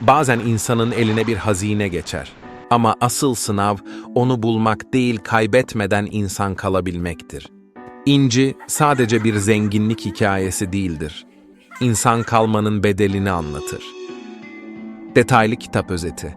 Bazen insanın eline bir hazine geçer. Ama asıl sınav onu bulmak değil kaybetmeden insan kalabilmektir. İnci sadece bir zenginlik hikayesi değildir. İnsan kalmanın bedelini anlatır. Detaylı kitap özeti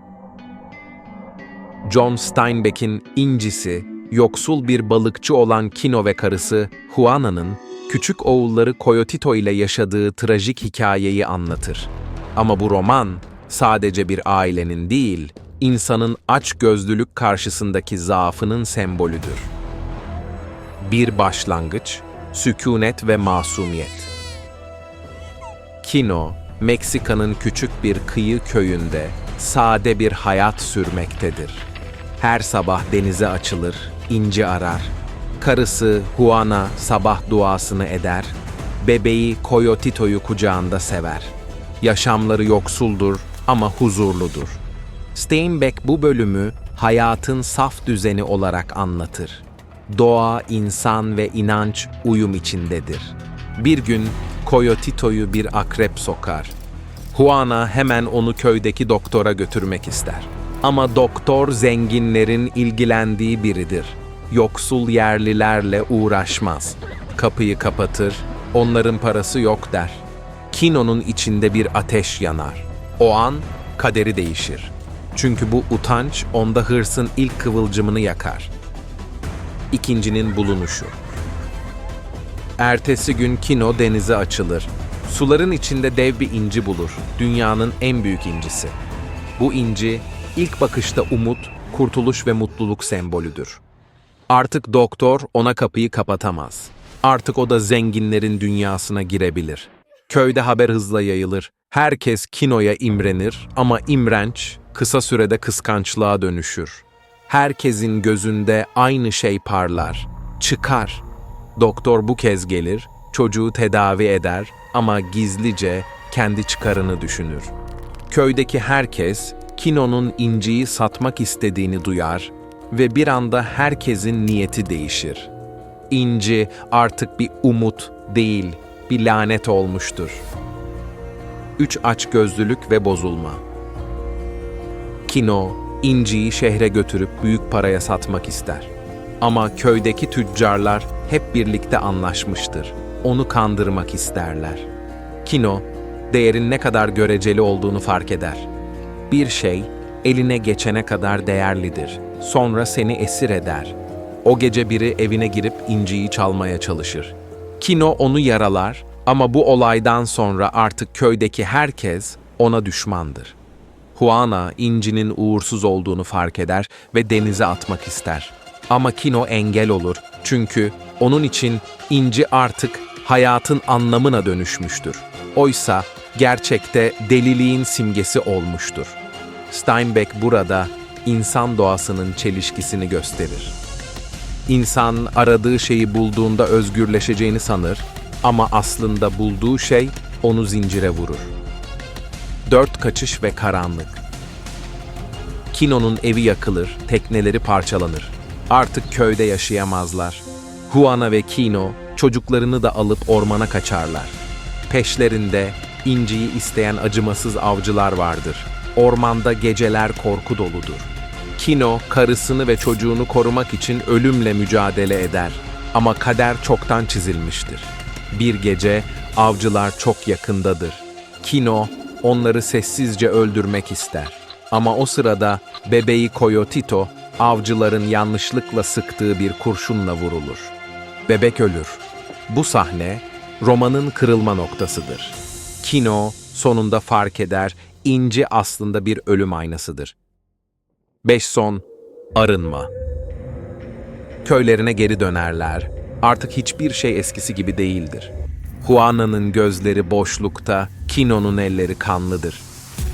John Steinbeck'in İncisi, yoksul bir balıkçı olan Kino ve karısı Juana'nın küçük oğulları Coyotito ile yaşadığı trajik hikayeyi anlatır. Ama bu roman sadece bir ailenin değil, insanın açgözlülük karşısındaki zaafının sembolüdür. Bir başlangıç, sükunet ve masumiyet. Kino, Meksika'nın küçük bir kıyı köyünde sade bir hayat sürmektedir. Her sabah denize açılır, inci arar. Karısı Juana sabah duasını eder, bebeği Coyotito'yu kucağında sever. Yaşamları yoksuldur ama huzurludur. Steinbeck bu bölümü hayatın saf düzeni olarak anlatır. Doğa, insan ve inanç uyum içindedir. Bir gün Coyotito'yu bir akrep sokar. Juana hemen onu köydeki doktora götürmek ister. Ama doktor zenginlerin ilgilendiği biridir. Yoksul yerlilerle uğraşmaz. Kapıyı kapatır, onların parası yok der. Kino'nun içinde bir ateş yanar. O an kaderi değişir. Çünkü bu utanç onda hırsın ilk kıvılcımını yakar. İkincinin bulunuşu. Ertesi gün Kino denize açılır. Suların içinde dev bir inci bulur. Dünyanın en büyük incisi. Bu inci ilk bakışta umut, kurtuluş ve mutluluk sembolüdür. Artık doktor ona kapıyı kapatamaz. Artık o da zenginlerin dünyasına girebilir. Köyde haber hızla yayılır. Herkes Kino'ya imrenir ama imrenç kısa sürede kıskançlığa dönüşür. Herkesin gözünde aynı şey parlar. Çıkar. Doktor bu kez gelir, çocuğu tedavi eder ama gizlice kendi çıkarını düşünür. Köydeki herkes Kino'nun inciyi satmak istediğini duyar ve bir anda herkesin niyeti değişir. İnci artık bir umut değil, bir lanet olmuştur. Üç açgözlülük ve bozulma. Kino, inciyi şehre götürüp büyük paraya satmak ister. Ama köydeki tüccarlar hep birlikte anlaşmıştır. Onu kandırmak isterler. Kino, değerin ne kadar göreceli olduğunu fark eder. Bir şey eline geçene kadar değerlidir. Sonra seni esir eder. O gece biri evine girip inciyi çalmaya çalışır. Kino onu yaralar ama bu olaydan sonra artık köydeki herkes ona düşmandır. Juana incinin uğursuz olduğunu fark eder ve denize atmak ister. Ama Kino engel olur çünkü onun için inci artık hayatın anlamına dönüşmüştür. Oysa gerçekte deliliğin simgesi olmuştur. Steinbeck burada insan doğasının çelişkisini gösterir. İnsan aradığı şeyi bulduğunda özgürleşeceğini sanır ama aslında bulduğu şey onu zincire vurur. Dört kaçış ve karanlık. Kino'nun evi yakılır, tekneleri parçalanır. Artık köyde yaşayamazlar. Juana ve Kino çocuklarını da alıp ormana kaçarlar. Peşlerinde inciyi isteyen acımasız avcılar vardır. Ormanda geceler korku doludur. Kino karısını ve çocuğunu korumak için ölümle mücadele eder. Ama kader çoktan çizilmiştir. Bir gece avcılar çok yakındadır. Kino onları sessizce öldürmek ister. Ama o sırada bebeği Coyotito avcıların yanlışlıkla sıktığı bir kurşunla vurulur. Bebek ölür. Bu sahne romanın kırılma noktasıdır. Kino sonunda fark eder, inci aslında bir ölüm aynasıdır. Beş son, arınma. Köylerine geri dönerler. Artık hiçbir şey eskisi gibi değildir. Juana'nın gözleri boşlukta, Kino'nun elleri kanlıdır.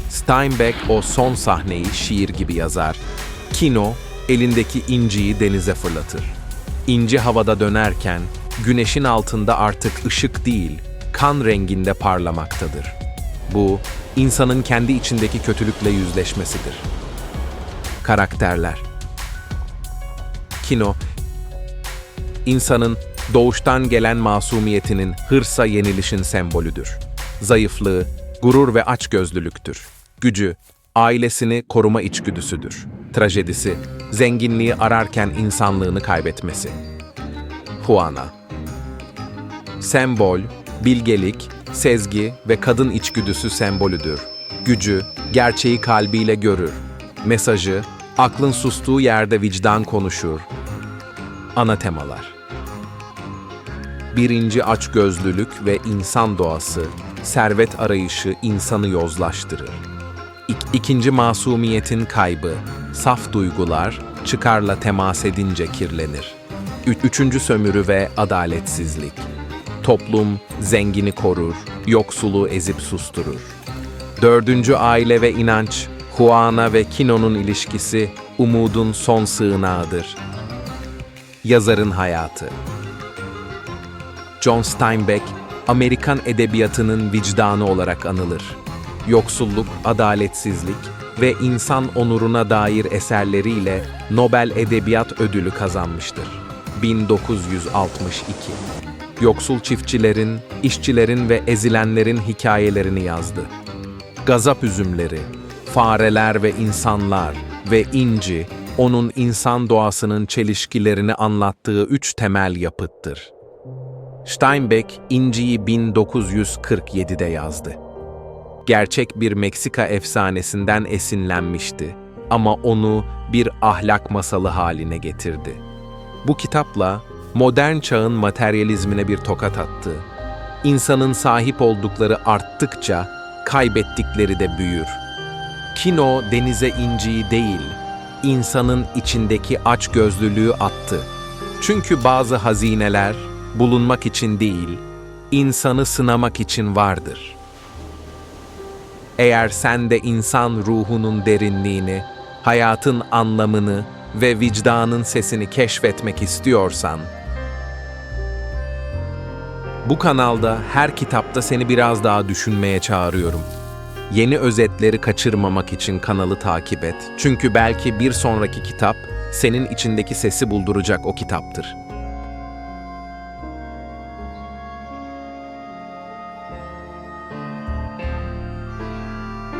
Steinbeck o son sahneyi şiir gibi yazar. Kino, elindeki inciyi denize fırlatır. İnci havada dönerken, güneşin altında artık ışık değil, kan renginde parlamaktadır. Bu, insanın kendi içindeki kötülükle yüzleşmesidir. Karakterler Kino, insanın doğuştan gelen masumiyetinin hırsa yenilişin sembolüdür. Zayıflığı, gurur ve açgözlülüktür. Gücü, ailesini koruma içgüdüsüdür. Trajedisi, zenginliği ararken insanlığını kaybetmesi. Juana Sembol, bilgelik, sezgi ve kadın içgüdüsü sembolüdür. Gücü, gerçeği kalbiyle görür. Mesajı, aklın sustuğu yerde vicdan konuşur. Ana temalar Birinci açgözlülük ve insan doğası, servet arayışı insanı yozlaştırır. İk- ikinci masumiyetin kaybı, saf duygular çıkarla temas edince kirlenir. Ü- üçüncü sömürü ve adaletsizlik. Toplum zengini korur, yoksulu ezip susturur. Dördüncü aile ve inanç, Juana ve Kino'nun ilişkisi umudun son sığınağıdır. Yazarın hayatı John Steinbeck, Amerikan edebiyatının vicdanı olarak anılır. Yoksulluk, adaletsizlik ve insan onuruna dair eserleriyle Nobel Edebiyat Ödülü kazanmıştır. 1962 Yoksul çiftçilerin, işçilerin ve ezilenlerin hikayelerini yazdı. Gazap üzümleri, fareler ve insanlar ve inci, onun insan doğasının çelişkilerini anlattığı üç temel yapıttır. Steinbeck, İnci'yi 1947'de yazdı. Gerçek bir Meksika efsanesinden esinlenmişti ama onu bir ahlak masalı haline getirdi. Bu kitapla modern çağın materyalizmine bir tokat attı. İnsanın sahip oldukları arttıkça kaybettikleri de büyür. Kino denize inciyi değil, insanın içindeki açgözlülüğü attı. Çünkü bazı hazineler bulunmak için değil, insanı sınamak için vardır. Eğer sen de insan ruhunun derinliğini, hayatın anlamını ve vicdanın sesini keşfetmek istiyorsan, bu kanalda her kitapta seni biraz daha düşünmeye çağırıyorum. Yeni özetleri kaçırmamak için kanalı takip et. Çünkü belki bir sonraki kitap senin içindeki sesi bulduracak o kitaptır.